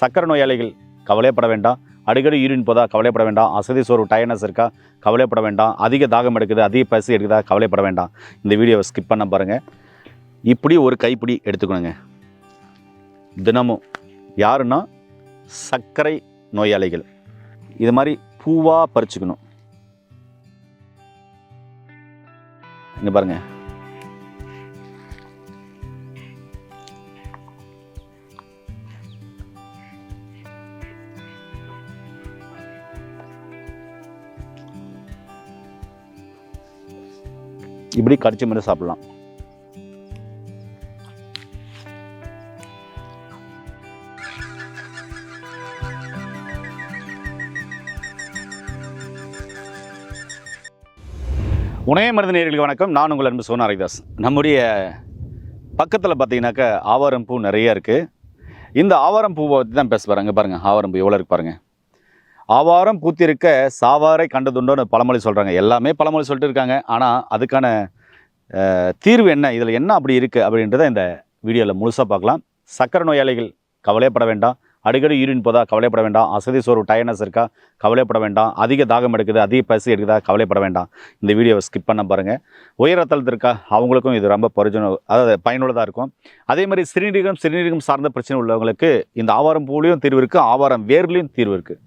சக்கரை நோயாளிகள் கவலைப்பட வேண்டாம். அடிக்கடி யூரின் போதா கவலைப்பட வேண்டாம். அசதி சோர்வு டயர்னஸ் இருக்கா? கவலைப்பட வேண்டாம். அதிக தாகம் எடுக்குது? அதிக பசி எடுக்குதா? கவலைப்பட வேண்டாம். இந்த வீடியோவை ஸ்கிப் பண்ண பாருங்கள் இப்படி ஒரு கைப்பிடி எடுத்துக்கணுங்க. தினமும் யாருன்னா சர்க்கரை நோயாளிகள். இது மாதிரி பூவாக பறிச்சுக்கணும். இங்கே பாருங்கள் இப்படி கடிச்சு மாதிரி சாப்பிடலாம். உணய மருந்து நேர்களுக்கு வணக்கம். நான் உங்கள் அன்பு சோனா ஹரிதாஸ். நம்முடைய பக்கத்தில் பார்த்தீங்கன்னாக்கா ஆவாரம் பூ நிறைய இருக்குது இந்த ஆவாரம் பூவை பற்றி தான் பேச பாருங்க பாருங்கள் ஆவாரம் பூ எவ்வளோ இருக்கு பாருங்கள் ஆவாரம் பூத்திருக்க சாவாரை கண்டதுண்டோன்னு பழமொழி சொல்கிறாங்க எல்லாமே பழமொழி சொல்லிட்டு இருக்காங்க. ஆனால் அதுக்கான தீர்வு என்ன? இதில் என்ன அப்படி இருக்குது அப்படின்றத இந்த வீடியோவில் முழுசாக பார்க்கலாம். சக்கரை நோயாளிகள் கவலைப்பட வேண்டாம். அடிக்கடி யூரின் போதா கவலைப்பட வேண்டாம். அசதி சோர்வு டயர்னஸ் இருக்கா? கவலைப்பட வேண்டாம். அதிக தாகம் எடுக்குது? அதிக பசி எடுக்குதா? கவலைப்பட வேண்டாம். இந்த வீடியோவை ஸ்கிப் பண்ண பாருங்கள் உயர் இருக்கா? அவங்களுக்கும் இது ரொம்ப பரிஜன அதாவது பயனுள்ளதாக இருக்கும். அதே மாதிரி சிறுநீரகம் சிறுநீரகம் சார்ந்த பிரச்சனை உள்ளவங்களுக்கு இந்த ஆவாரம் பூலையும் தீர்வு இருக்குது ஆவாரம் வேர்லையும் தீர்வு இருக்குது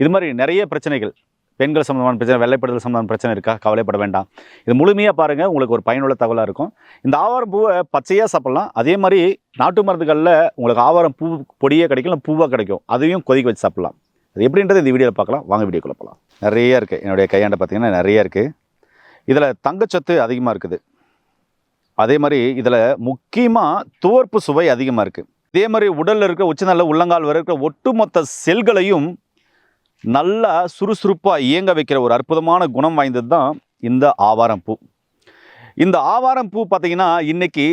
இது மாதிரி நிறைய பிரச்சனைகள் பெண்கள் சம்மந்தமான பிரச்சனை வெள்ளைப்படுதல் சம்மந்தமான பிரச்சனை இருக்கா கவலைப்பட வேண்டாம் இது முழுமையாக பாருங்கள் உங்களுக்கு ஒரு பயனுள்ள தகவலாக இருக்கும் இந்த ஆவாரம் பூவை பச்சையாக சாப்பிட்லாம் அதே மாதிரி நாட்டு மருந்துகளில் உங்களுக்கு ஆவாரம் பூ பொடியே கிடைக்கும் இல்லை பூவாக கிடைக்கும் அதையும் கொதிக்க வச்சு சாப்பிட்லாம் அது எப்படின்றது இந்த வீடியோவில் பார்க்கலாம் வாங்க வீடியோக்குள்ள போகலாம் நிறைய இருக்குது என்னுடைய கையாண்ட பார்த்திங்கன்னா நிறைய இருக்குது இதில் தங்கச்சத்து அதிகமாக இருக்குது அதே மாதிரி இதில் முக்கியமாக துவர்ப்பு சுவை அதிகமாக இருக்குது இதே மாதிரி உடலில் இருக்க உச்சநல்ல உள்ளங்கால் வரை இருக்கிற ஒட்டுமொத்த செல்களையும் நல்லா சுறுசுறுப்பாக இயங்க வைக்கிற ஒரு அற்புதமான குணம் வாய்ந்தது தான் இந்த ஆவாரம் பூ. இந்த ஆவாரம் பூ பார்த்தீங்கன்னா இன்றைக்கி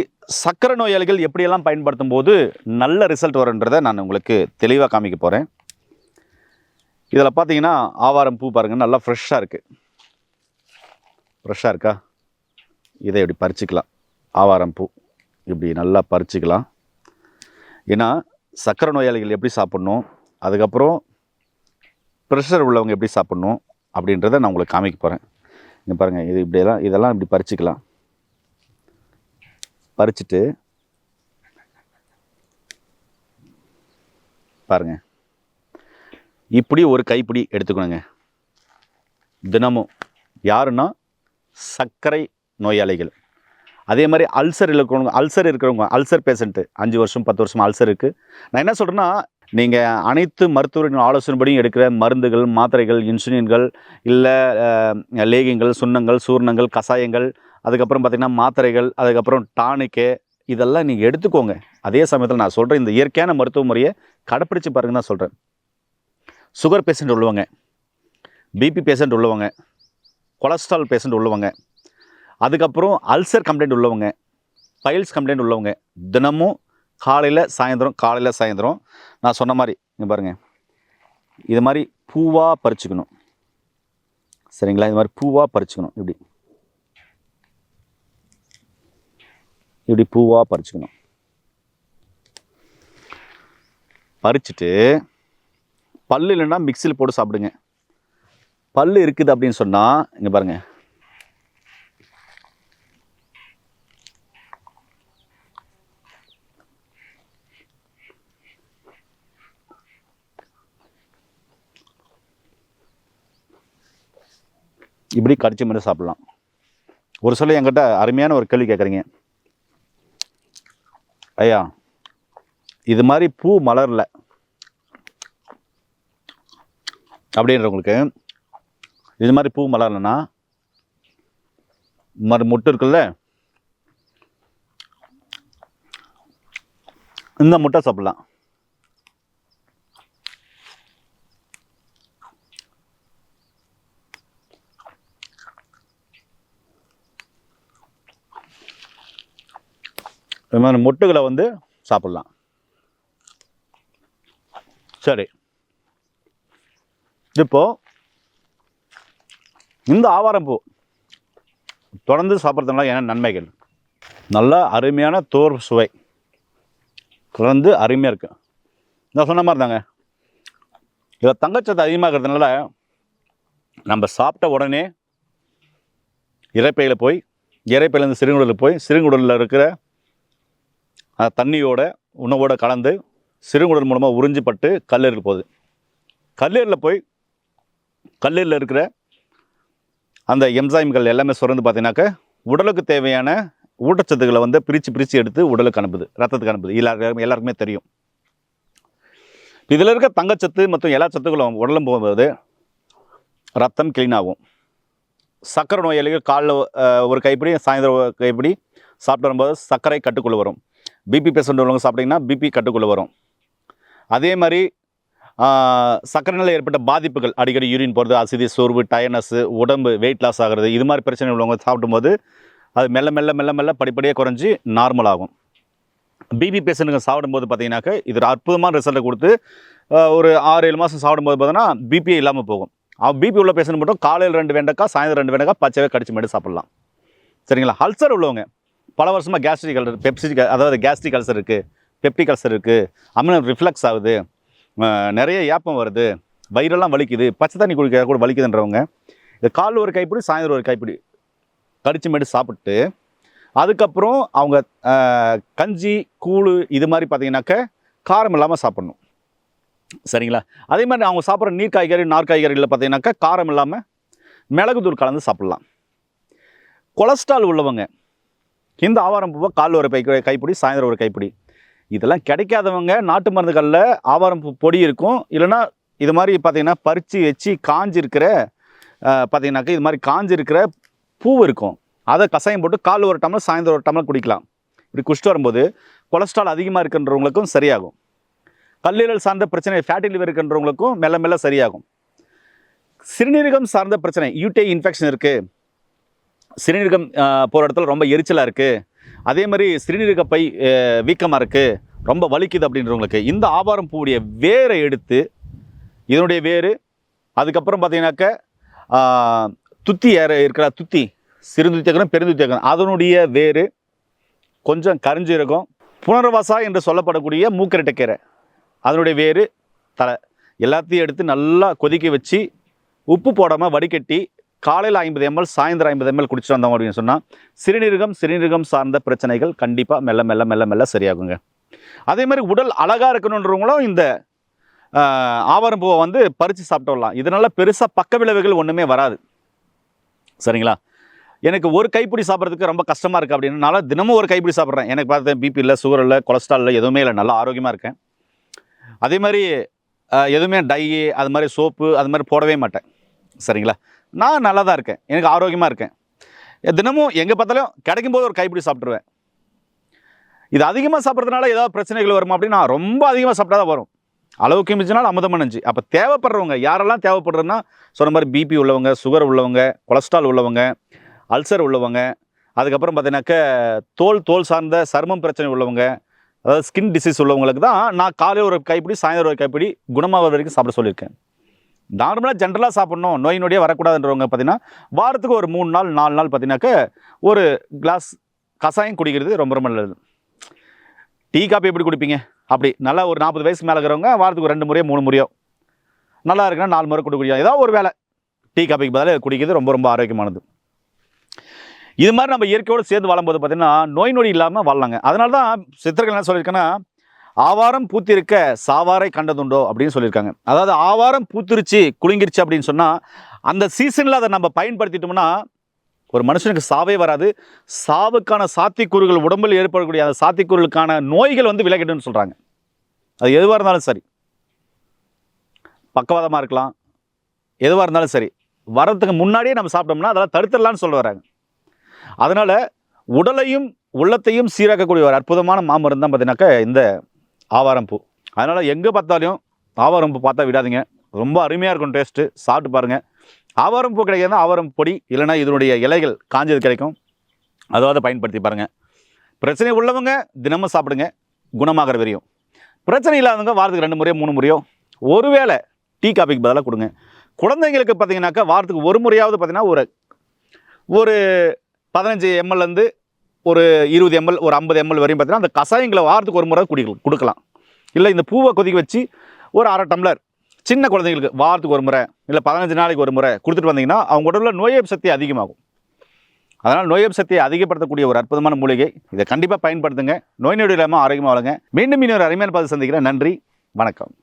சக்கரை நோயாளிகள் எப்படியெல்லாம் பயன்படுத்தும் போது நல்ல ரிசல்ட் வரும்ன்றதை நான் உங்களுக்கு தெளிவாக காமிக்க போகிறேன் இதில் பார்த்தீங்கன்னா ஆவாரம் பூ பாருங்கள் நல்லா ஃப்ரெஷ்ஷாக இருக்குது ஃப்ரெஷ்ஷாக இருக்கா? இதை இப்படி பறிச்சுக்கலாம். ஆவாரம் பூ. இப்படி நல்லா பறிச்சுக்கலாம். ஏன்னா சக்கரை நோயாளிகள் எப்படி சாப்பிட்ணும் அதுக்கப்புறம் ப்ரெஷர் உள்ளவங்க எப்படி சாப்பிட்ணும் அப்படின்றத நான் உங்களுக்கு காமிக்க போகிறேன் இங்கே பாருங்கள் இது இப்படியெல்லாம் இதெல்லாம் இப்படி பறிச்சுக்கலாம். பறிச்சுட்டு பாருங்க. இப்படி ஒரு கைப்பிடி எடுத்துக்கணுங்க. தினமும். யாருன்னா சர்க்கரை நோயாளிகள். அதே மாதிரி அல்சர் இருக்கிறவங்க அல்சர் இருக்கிறவங்க அல்சர் பேஷண்ட்டு அஞ்சு வருஷம் பத்து வருஷம் அல்சர் இருக்குது நான் என்ன சொல்கிறேன்னா நீங்கள் அனைத்து மருத்துவரின் ஆலோசனைப்படியும் எடுக்கிற மருந்துகள் மாத்திரைகள் இன்சுலின்கள் இல்லை லேகியங்கள் சுண்ணங்கள் சூர்ணங்கள் கஷாயங்கள் அதுக்கப்புறம் பார்த்திங்கன்னா மாத்திரைகள் அதுக்கப்புறம் டானிக்கு இதெல்லாம் நீங்கள் எடுத்துக்கோங்க. அதே சமயத்தில் நான் சொல்கிறேன் இந்த இயற்கையான மருத்துவ முறையை கடைப்பிடிச்சு பாருங்க தான் சொல்கிறேன் சுகர் பேஷண்ட் உள்ளவங்க பிபி பேஷண்ட் உள்ளவங்க கொலஸ்ட்ரால் பேஷண்ட் உள்ளவங்க அதுக்கப்புறம் அல்சர் கம்ப்ளைண்ட் உள்ளவங்க பைல்ஸ் கம்ப்ளைண்ட் உள்ளவங்க தினமும் காலையில் சாயந்தரம் காலையில் சாயந்தரம். நான் சொன்ன மாதிரி இங்கே பாருங்கள் இது மாதிரி பூவாக பறிச்சுக்கணும். சரிங்களா? இது மாதிரி பூவாக பறிச்சுக்கணும். இப்படி. இப்படி பூவாக பறிச்சுக்கணும். பறிச்சுட்டு பல்லு இல்லைன்னா மிக்சியில் போட்டு சாப்பிடுங்க. பல் இருக்குது அப்படின்னு சொன்னால் இங்கே பாருங்கள் இப்படி கடிச்சு மட்டும் சாப்பிடலாம். ஒரு சில என்கிட்ட அருமையான ஒரு கேள்வி கேட்குறீங்க. ஐயா இது மாதிரி பூ மலரல அப்படின்றவங்களுக்கு இது மாதிரி பூ மலரலன்னா மறு முட்டை இருக்குல்ல? இந்த முட்டை சாப்பிடலாம். இது மாதிரி மொட்டுகளை வந்து சாப்பிட்லாம். சரி. இப்போது இந்த ஆவாரம் பூ தொடர்ந்து சாப்பிட்றதுனால என்ன நன்மைகள்? நல்லா அருமையான தோர் சுவை. தொடர்ந்து அருமையாக இருக்கும் நான் சொன்ன மாதிரி தாங்க. இதில் தங்கச்சத்து அதிகமாக இருக்கிறதுனால நம்ம சாப்பிட்ட உடனே இறைப்பையில் போய் இறைப்பையிலேருந்து சிறுங்குடலில் போய் சிறுங்குடலில் இருக்கிற அந்த தண்ணியோட உணவோட கலந்து சிறுகுடல் மூலமாக உறிஞ்சிப்பட்டு கல்லீரல் போகுது. கல்லீரலில் போய் கல்லீரலில் இருக்கிற அந்த எம்சாய்ம்கள் எல்லாமே சுரந்து பார்த்தீங்கன்னாக்க உடலுக்கு தேவையான ஊட்டச்சத்துக்களை வந்து பிரித்து பிரித்து எடுத்து உடலுக்கு அனுப்புது ரத்தத்துக்கு அனுப்புது. எல்லாருக்கும் எல்லாருக்குமே தெரியும். இதில் இருக்க தங்கச்சத்து மற்றும் எல்லா சத்துக்களும் உடலும் போகும்போது ரத்தம் க்ளீன் ஆகும். சர்க்கரை நோயாளிகள் காலைல ஒரு கைப்பிடி சாயந்தரம் கைப்பிடி சாப்பிட்டு வரும்போது சர்க்கரை கட்டுக்குள்ளே வரும். பிபி பேஷண்ட் உள்ளவங்க சாப்பிட்டிங்கன்னா பிபி கட்டுக்குள்ளே வரும். அதே மாதிரி ஆஹ், சர்க்கரையில் ஏற்பட்ட பாதிப்புகள் அடிக்கடி யூரின் போகிறது அசிதி சோர்வு டயர்னஸ்ஸு உடம்பு வெயிட் லாஸ் ஆகிறது இது மாதிரி பிரச்சனை உள்ளவங்க சாப்பிடும்போது அது மெல்ல மெல்ல மெல்ல மெல்ல படிப்படியாக குறைஞ்சி நார்மல் ஆகும். பிபி பேஷண்ட்டுங்க சாப்பிடும்போது பார்த்தீங்கன்னாக்க இது ஒரு அற்புதமான ரிசல்ட்டை கொடுத்து ஒரு ஆறு ஏழு மாதம் சாப்பிடும்போது பார்த்தீங்கன்னா பிபியே இல்லாமல் போகும். அவன் பிபி உள்ள பேஷண்ட் மட்டும் காலையில் ரெண்டு வெண்டைக்காய் சாயந்தரம் ரெண்டு வெண்டைக்காய் பச்சைவே கடிச்சு மட்டும் சாப்பிட்லாம். சரிங்களா? அல்சர் உள்ளவங்க. பல வருஷமாக கேஸ்ட்ரிக் கல்சர் பெப்சி அதாவது கேஸ்ட்ரிக் கல்சர் இருக்குது பெப்டி கல்சர் இருக்குது அமினோ ரிஃப்ளெக்ஸ் ஆகுது நிறைய ஏப்பம் வருது வயிறெல்லாம் வலிக்குது பச்சை தண்ணி குடிக்க கூட வலிக்குதுன்றவங்க இது கால் ஒரு கைப்பிடி சாயந்தரம் ஒரு கைப்பிடி கடிச்சு மேட்டு சாப்பிட்டு அதுக்கப்புறம் அவங்க கஞ்சி கூழ் இது மாதிரி பார்த்தீங்கன்னாக்க காரம் இல்லாமல் சாப்பிட்ணும். சரிங்களா? அதே மாதிரி அவங்க சாப்பிட்ற நீர் காய்கறி நார் காய்கறிகளில் பார்த்தீங்கன்னாக்கா காரம் இல்லாமல் மிளகுத்தூள் கலந்து சாப்பிட்லாம். கொலஸ்ட்ரால் உள்ளவங்க இந்த ஆவாரம் பூவை கால் ஒரு கை கைப்பிடி சாயந்தரம் ஒரு கைப்பிடி. இதெல்லாம் கிடைக்காதவங்க நாட்டு மருந்துகளில் ஆவாரம் பூ பொடி இருக்கும். இல்லைன்னா இது மாதிரி பார்த்தீங்கன்னா பறித்து வச்சு காஞ்சிருக்கிற பார்த்திங்கனாக்கா இது மாதிரி காஞ்சிருக்கிற பூ இருக்கும். அதை கசாயம் போட்டு கால் ஒரு டம்ளர் சாயந்தரம் ஒரு டம்ளர் குடிக்கலாம். இப்படி குடிச்சிட்டு வரும்போது கொலஸ்ட்ரால் அதிகமாக இருக்குன்றவங்களுக்கும் சரியாகும். கல்லீரல் சார்ந்த பிரச்சனை ஃபேட்டி லிவர் இருக்கின்றவங்களுக்கும் மெல்ல மெல்ல சரியாகும். சிறுநீரகம் சார்ந்த பிரச்சனை யூடே இன்ஃபெக்ஷன் இருக்குது சிறுநீரகம் போகிற இடத்துல ரொம்ப எரிச்சலாக இருக்குது அதே மாதிரி சிறுநீரகப்பை வீக்கமாக இருக்குது ரொம்ப வலிக்குது அப்படின்றவங்களுக்கு இந்த ஆவாரம் பூவுடைய வேரை எடுத்து இதனுடைய வேர் அதுக்கப்புறம் பார்த்தீங்கன்னாக்க துத்தி ஏற இருக்கிற துத்தி சிறுந்துத்தியக்கணும் பெருந்துத்தியக்கணும் அதனுடைய வேர் கொஞ்சம் கரிஞ்சீரகம் புனர்வாசா என்று சொல்லப்படக்கூடிய மூக்கரட்டைக்கீரை அதனுடைய வேர் தலை. எல்லாத்தையும் எடுத்து நல்லா கொதிக்க வச்சு உப்பு போடாமல் வடிகட்டி காலையில் ஐம்பது எம்எல் சாயந்தரம் ஐம்பது எம்எல் குடிச்சிட்டு வந்தோம் அப்படின்னு சொன்னால் சிறுநீரகம் சிறுநீரகம் சார்ந்த பிரச்சனைகள் கண்டிப்பாக மெல்ல மெல்ல மெல்ல மெல்ல சரியாகுங்க. அதே மாதிரி உடல் அழகாக இருக்கணுன்றவங்களும் இந்த ஆஹ், ஆவாரம் பூவை வந்து பறித்து சாப்பிட்டு வரலாம். இதனால் பெருசாக பக்க விளைவுகள் ஒன்றுமே வராது. சரிங்களா? எனக்கு ஒரு கைப்பிடி சாப்பிட்றதுக்கு ரொம்ப கஷ்டமாக இருக்குது அப்படின்னால தினமும் ஒரு கைப்பிடி சாப்பிட்றேன். எனக்கு பார்த்தேன் பிபி இல்லை சுகர் இல்லை கொலஸ்ட்ரால் இல்லை எதுவுமே இல்லை. நல்லா ஆரோக்கியமாக இருக்கேன். அதே மாதிரி எதுவுமே டை அது மாதிரி சோப்பு அது மாதிரி போடவே மாட்டேன். சரிங்களா? நான் நல்லா தான் இருக்கேன். எனக்கு ஆரோக்கியமாக இருக்கேன். தினமும் எங்கே பார்த்தாலும் கிடைக்கும் போது ஒரு கைப்பிடி சாப்பிட்ருவேன் இது அதிகமாக சாப்பிட்றதுனால ஏதாவது பிரச்சனைகள் வருமா அப்படின்னா ரொம்ப அதிகமாக சாப்பிட்டா தான் வரும். அளவுக்கு மிஞ்சினால் அமுதம் நஞ்சு அப்போ தேவைப்படுறவங்க யாரெல்லாம் தேவைப்படுறதுன்னா சொன்ன மாதிரி பிபி உள்ளவங்க சுகர் உள்ளவங்க கொலஸ்ட்ரால் உள்ளவங்க அல்சர் உள்ளவங்க அதுக்கப்புறம் பார்த்தீங்கன்னாக்க தோல் தோல் சார்ந்த சருமம் பிரச்சனை உள்ளவங்க அதாவது ஸ்கின் டிசீஸ் உள்ளவங்களுக்கு தான் நான் காலையில் ஒரு கைப்பிடி சாயந்தரம் ஒரு கைப்பிடி குணமாக வரைக்கும் சாப்பிட சொல்லியிருக்கேன். நார்மலாக ஜென்ரலாக சாப்பிட்ணும் நோய் நொடியே வரக்கூடாதுன்றவங்க பார்த்தீங்கன்னா வாரத்துக்கு ஒரு மூணு நாள் நாலு நாள் பார்த்தீங்கன்னாக்க ஒரு கிளாஸ் கசாயம் குடிக்கிறது ரொம்ப ரொம்ப நல்லது. டீ காப்பி எப்படி குடிப்பீங்க? அப்படி நல்லா ஒரு நாற்பது வயசுக்கு மேலே இருக்கிறவங்க வாரத்துக்கு ரெண்டு முறையோ மூணு முறையோ நல்லா இருக்குன்னா நாலு முறை குடிக்க ஏதாவது ஒரு வேலை டீ காப்பிக்கு பதிலாக குடிக்கிறது ரொம்ப ரொம்ப ஆரோக்கியமானது. இது மாதிரி நம்ம இயற்கையோடு சேர்ந்து வாழும்போது பார்த்தீங்கன்னா நோய் நொடி இல்லாமல் வாழலாங்க. அதனால தான் சித்தர்கள் என்ன சொல்லியிருக்கேன்னா ஆவாரம் பூத்திருக்க சாவாரை கண்டதுண்டோ அப்படின்னு சொல்லியிருக்காங்க. அதாவது ஆவாரம் பூத்திருச்சு குலுங்கிருச்சு அப்படின்னு சொன்னால் அந்த சீசனில் அதை நம்ம பயன்படுத்திட்டோம்னா ஒரு மனுஷனுக்கு சாவே வராது. சாவுக்கான சாத்திக்கூறுகள் உடம்பில் ஏற்படக்கூடிய அந்த சாத்திக்கூறுகளுக்கான நோய்கள் வந்து விலகிடும்னு சொல்கிறாங்க அது எதுவாக இருந்தாலும் சரி. பக்கவாதமாக இருக்கலாம். எதுவாக இருந்தாலும் சரி. வரதுக்கு முன்னாடியே நம்ம சாப்பிட்டோம்னா அதெல்லாம் தடுத்துடலான்னு சொல்ல வராங்க. அதனால் உடலையும் உள்ளத்தையும் சீராக்கக்கூடிய ஒரு அற்புதமான மாமரம் தான் பார்த்தீங்கன்னாக்கா இந்த ஆவாரம் பூ. அதனால் எங்கே பார்த்தாலும் ஆவாரம் பூ பார்த்தா விடாதீங்க. ரொம்ப அருமையாக இருக்கும் டேஸ்ட்டு சாப்பிட்டு பாருங்கள் ஆவாரம் பூ கிடைக்காதுன்னா ஆவாரம் பொடி இல்லைன்னா இதனுடைய இலைகள் காஞ்சது கிடைக்கும். அதாவது பயன்படுத்தி பாருங்கள் பிரச்சனை உள்ளவங்க தினமும் சாப்பிடுங்க. குணமாகிற வரையும். பிரச்சனை இல்லாதவங்க வாரத்துக்கு ரெண்டு முறையோ மூணு முறையோ ஒருவேளை டீ காபிக்கு பதிலாக கொடுங்க. குழந்தைங்களுக்கு பார்த்தீங்கன்னாக்கா வாரத்துக்கு ஒரு முறையாவது பார்த்திங்கன்னா ஒரு ஒரு பதினஞ்சு எம்எல்லேருந்து ஒரு இருபது எம்எல் ஒரு ஐம்பது எம்எல் வரையும் பார்த்தீங்கன்னா அந்த கஷாயங்களை வாரத்துக்கு ஒரு முறை குடிக்கலாம் கொடுக்கலாம். இல்லை இந்த பூவை கொதிக்க வச்சு ஒரு அரை டம்ளர் சின்ன குழந்தைங்களுக்கு வாரத்துக்கு ஒரு முறை இல்லை பதினஞ்சு நாளைக்கு ஒரு முறை கொடுத்துட்டு வந்தீங்கன்னா அவங்க உடம்புல நோய் சக்தி அதிகமாகும். அதனால் நோய் சக்தியை அதிகப்படுத்தக்கூடிய ஒரு அற்புதமான மூலிகை. இதை கண்டிப்பாக பயன்படுத்துங்க. நோய் நொடி இல்லாமல் ஆரோக்கியமாக வளங்க மீண்டும் இன்னொரு அருமையான பார்த்து சந்திக்கிறேன். நன்றி. வணக்கம்.